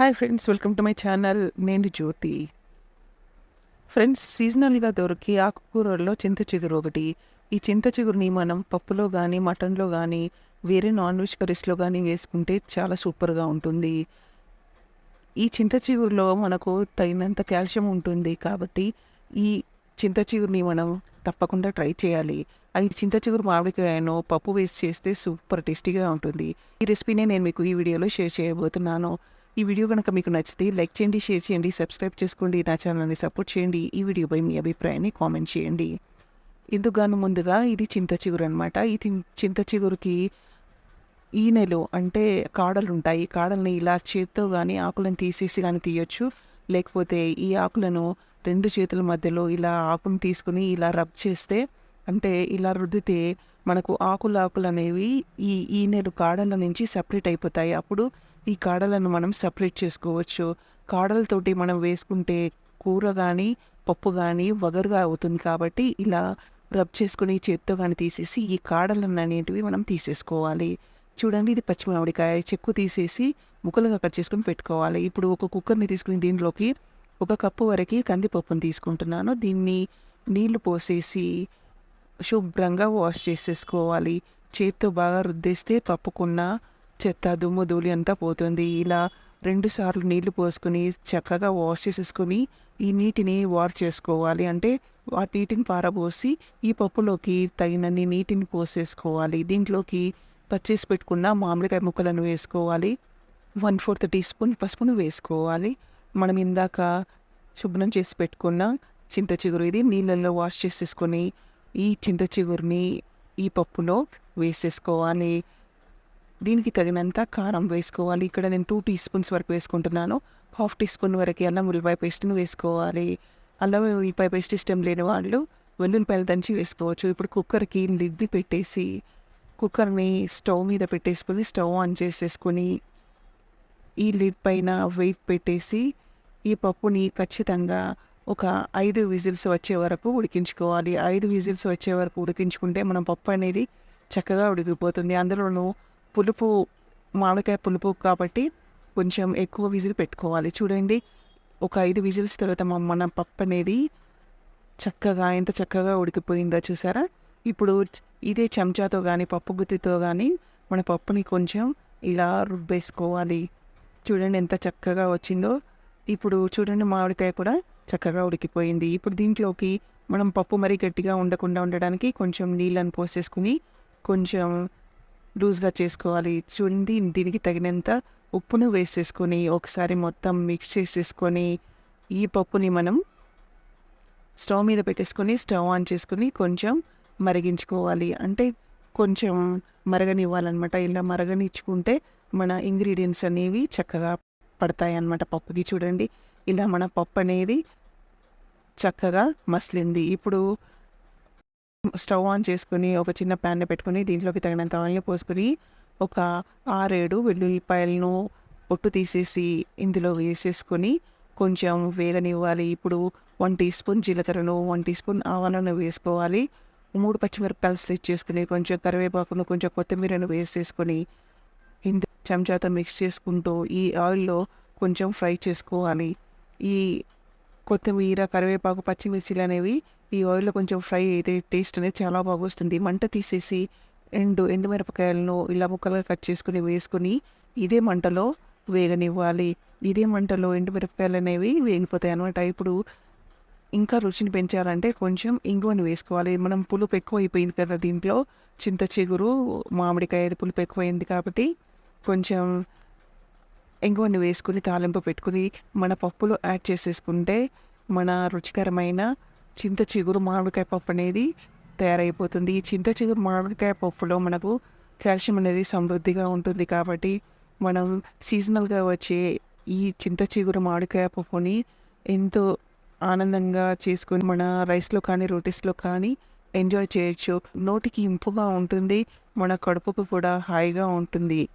Hi friends welcome to my channel నేను Jyothi. Friends సీజనల్గా దొరికి ఆకుకూరల్లో చింత చిగురు ఒకటి. ఈ చింత చిగురుని మనం పప్పులో కానీ మటన్లో కానీ వేరే నాన్ వెజ్ కర్రీస్లో కానీ వేసుకుంటే చాలా సూపర్గా ఉంటుంది. ఈ చింత చిగురులో మనకు తగినంత కాల్షియం ఉంటుంది కాబట్టి ఈ చింత చిగురుని మనం తప్పకుండా ట్రై చేయాలి. అది చింత చిగురు మామిడికాయను పప్పు వేసి చేస్తే సూపర్ టేస్టీగా ఉంటుంది. ఈ రెసిపీనే నేను మీకు ఈ వీడియోలో షేర్ చేయబోతున్నాను. ఈ వీడియో కనుక మీకు నచ్చితే లైక్ చేయండి షేర్ చేయండి సబ్స్క్రైబ్ చేసుకోండి నా ఛానల్ని సపోర్ట్ చేయండి. ఈ వీడియోపై మీ అభిప్రాయాన్ని కామెంట్ చేయండి. ఇందుగాను ముందుగా ఇది చింత చిగురు అనమాట ఈ చింత చిగురుకి ఈనెలు అంటే కాడలు ఉంటాయి కాడల్ని ఇలా చేత్తో కానీ ఆకులను తీసేసి కానీ తీయొచ్చు. లేకపోతే ఈ ఆకులను రెండు చేతుల మధ్యలో ఇలా ఆకును తీసుకుని ఇలా రబ్ చేస్తే అంటే ఇలా రుద్దితే మనకు ఆకులు ఆకులు అనేవి ఈ ఈనెలు కాడల నుంచి సపరేట్ అయిపోతాయి. అప్పుడు ఈ కాడలను మనం సపరేట్ చేసుకోవచ్చు. కాడలతోటి మనం వేసుకుంటే కూర కానీ పప్పు కానీ వగరుగా అవుతుంది కాబట్టి ఇలా రబ్ చేసుకుని చేత్తో కానీ తీసేసి ఈ కాడలను అనేటివి మనం తీసేసుకోవాలి. చూడండి ఇది పచ్చిమామిడికాయ చెక్కు తీసేసి ముక్కలుగా కట్ చేసుకుని పెట్టుకోవాలి. ఇప్పుడు ఒక కుక్కర్ని తీసుకుని దీనిలోకి ఒక కప్పు వరకు కందిపప్పును తీసుకుంటున్నాను. దీన్ని నీళ్ళు పోసేసి శుభ్రంగా వాష్ చేసేసుకోవాలి. చేత్తో బాగా రుద్దేస్తే పప్పుకున్న చెత్త దుమ్ము ధూళి అంతా పోతుంది. ఇలా రెండుసార్లు నీళ్ళు పోసుకుని చక్కగా వాష్ చేసేసుకొని ఈ నీటిని వార్ చేసుకోవాలి. అంటే ఆ నీటిని పారబోసి ఈ పప్పులోకి తగినన్ని నీటిని పోసేసుకోవాలి. దీంట్లోకి పర్చేసి పెట్టుకున్న మామిడికాయ ముక్కలను వేసుకోవాలి. వన్ ఫోర్త్ టీ స్పూన్ పసుపును వేసుకోవాలి. మనం ఇందాక శుభ్రం చేసి పెట్టుకున్న చింత చిగురు ఇది నీళ్ళల్లో వాష్ చేసేసుకొని ఈ చింత చిగురిని ఈ పప్పులో వేసేసుకోవాలి. దీనికి తగినంత కారం వేసుకోవాలి. ఇక్కడ నేను టూ టీ స్పూన్స్ వరకు వేసుకుంటున్నాను. హాఫ్ టీ స్పూన్ వరకు అల్లం ఉల్లిపాయ పేస్ట్ని వేసుకోవాలి. అల్లం ఉల్లిపాయ పేస్ట్ ఇష్టం లేని వాళ్ళు వెల్లుల్లిపాయలు దంచి వేసుకోవచ్చు. ఇప్పుడు కుక్కర్కి లిడ్ని పెట్టేసి కుక్కర్ని స్టవ్ మీద పెట్టేసుకొని స్టవ్ ఆన్ చేసేసుకొని ఈ లిడ్ పైన వెయిట్ పెట్టేసి ఈ పప్పుని ఖచ్చితంగా ఒక ఐదు విజిల్స్ వచ్చే వరకు ఉడికించుకోవాలి. ఐదు విజిల్స్ వచ్చే వరకు ఉడికించుకుంటే మనం పప్పు అనేది చక్కగా ఉడికిపోతుంది. అందులోనూ పులుపు మామిడికాయ పులుపు కాబట్టి కొంచెం ఎక్కువ విజిల్ పెట్టుకోవాలి. చూడండి ఒక ఐదు విజిల్స్ తర్వాత మన- మన పప్పు అనేది చక్కగా ఎంత చక్కగా ఉడికిపోయిందో చూసారా? ఇప్పుడు ఇదే చెంచాతో కానీ పప్పు గుత్తితో కానీ మన పప్పుని కొంచెం ఇలా రుబ్బేసుకోవాలి. చూడండి ఎంత చక్కగా వచ్చిందో. ఇప్పుడు చూడండి మామిడికాయ కూడా చక్కగా ఉడికిపోయింది. ఇప్పుడు దీంట్లోకి మనం పప్పు మరీ గట్టిగా ఉండకుండా ఉండడానికి కొంచెం నీళ్ళని పోసేసుకుని కొంచెం లూజ్గా చేసుకోవాలి. చూడండి దీనికి తగినంత ఉప్పును వేసేసుకొని ఒకసారి మొత్తం మిక్స్ చేసేసుకొని ఈ పప్పుని మనం స్టవ్ మీద పెట్టేసుకొని స్టవ్ ఆన్ చేసుకుని కొంచెం మరిగించుకోవాలి. అంటే కొంచెం మరగనివ్వాలన్నమాట. ఇలా మరగనిచ్చుకుంటే మన ఇంగ్రీడియంట్స్ అనేవి చక్కగా పడతాయి అన్నమాట పప్పుకి. చూడండి ఇలా మన పప్పు అనేది చక్కగా మసిలింది. ఇప్పుడు స్టవ్ ఆన్ చేసుకుని ఒక చిన్న ప్యాన్ పెట్టుకుని దీంట్లోకి తగినంత ఆయిల్ని పోసుకొని ఒక ఆరేడు వెల్లుల్లిపాయలను పొట్టు తీసేసి ఇందులో వేసేసుకొని కొంచెం వేగనివ్వాలి. ఇప్పుడు వన్ టీ స్పూన్ జీలకర్రను వన్ టీ స్పూన్ ఆవాలను వేసుకోవాలి. మూడు పచ్చిమిరపకాయలు స్లిచ్ చేసుకుని కొంచెం కరివేపాకును కొంచెం కొత్తిమీరను వేసేసుకొని ఇంత చెంచాతో మిక్స్ చేసుకుంటూ ఈ ఆయిల్లో కొంచెం ఫ్రై చేసుకోవాలి. ఈ కొత్తిమీర కరివేపాకు పచ్చిమిర్చిలు అనేవి ఈ ఆయిల్లో కొంచెం ఫ్రై అయితే టేస్ట్ అనేది చాలా బాగా వస్తుంది మంట తీసేసి ఎండు ఎండుమిరపకాయలను ఇలా ముక్కలుగా కట్ చేసుకుని వేసుకొని ఇదే మంటలో వేగనివ్వాలి. ఇదే మంటలో ఎండుమిరపకాయలు అనేవి వేగిపోతాయి అనమాట ఇప్పుడు ఇంకా రుచిని పెంచాలంటే కొంచెం ఇంగువని వేసుకోవాలి. మనం పులుపు ఎక్కువ అయిపోయింది కదా దీంట్లో. చింత చిగురు మామిడికాయ పులుపు ఎక్కువైంది కాబట్టి కొంచెం ఇంగువని వేసుకుని తాలింపు పెట్టుకుని మన పప్పులో యాడ్ చేసేసుకుంటే మన రుచికరమైన చింత చిగురు మామిడికాయ పప్పు అనేది తయారైపోతుంది. ఈ చింత చిగురు మామిడికాయ పప్పులో మనకు కాల్షియం అనేది సమృద్ధిగా ఉంటుంది కాబట్టి మనం సీజనల్గా వచ్చే ఈ చింత చిగురు మామిడికాయ పప్పుని ఎంతో ఆనందంగా చేసుకొని మన రైస్లో కానీ రోటీస్లో కానీ ఎంజాయ్ చేయొచ్చు. నోటికి ఇంపుగా ఉంటుంది మన కడుపుకు కూడా హాయిగా ఉంటుంది.